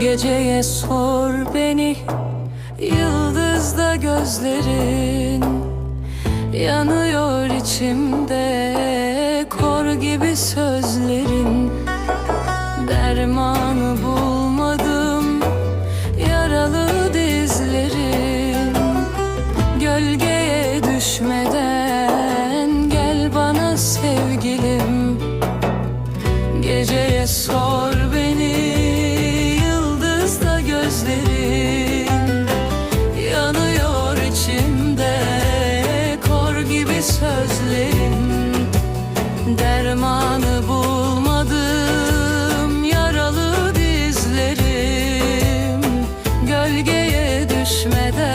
Geceye sor beni. Yıldızda gözlerin Yanıyor içimde. Kor gibi sözlerin Dermanı bulmadım. Yaralı dizlerin Gölgeye düşmeden. Gel bana sevgilim Geceye sor gözlerin Yanıyor içimde kor gibi sözlerin Dermanı bulmadım yaralı dizlerim Gölgeye düşmeden.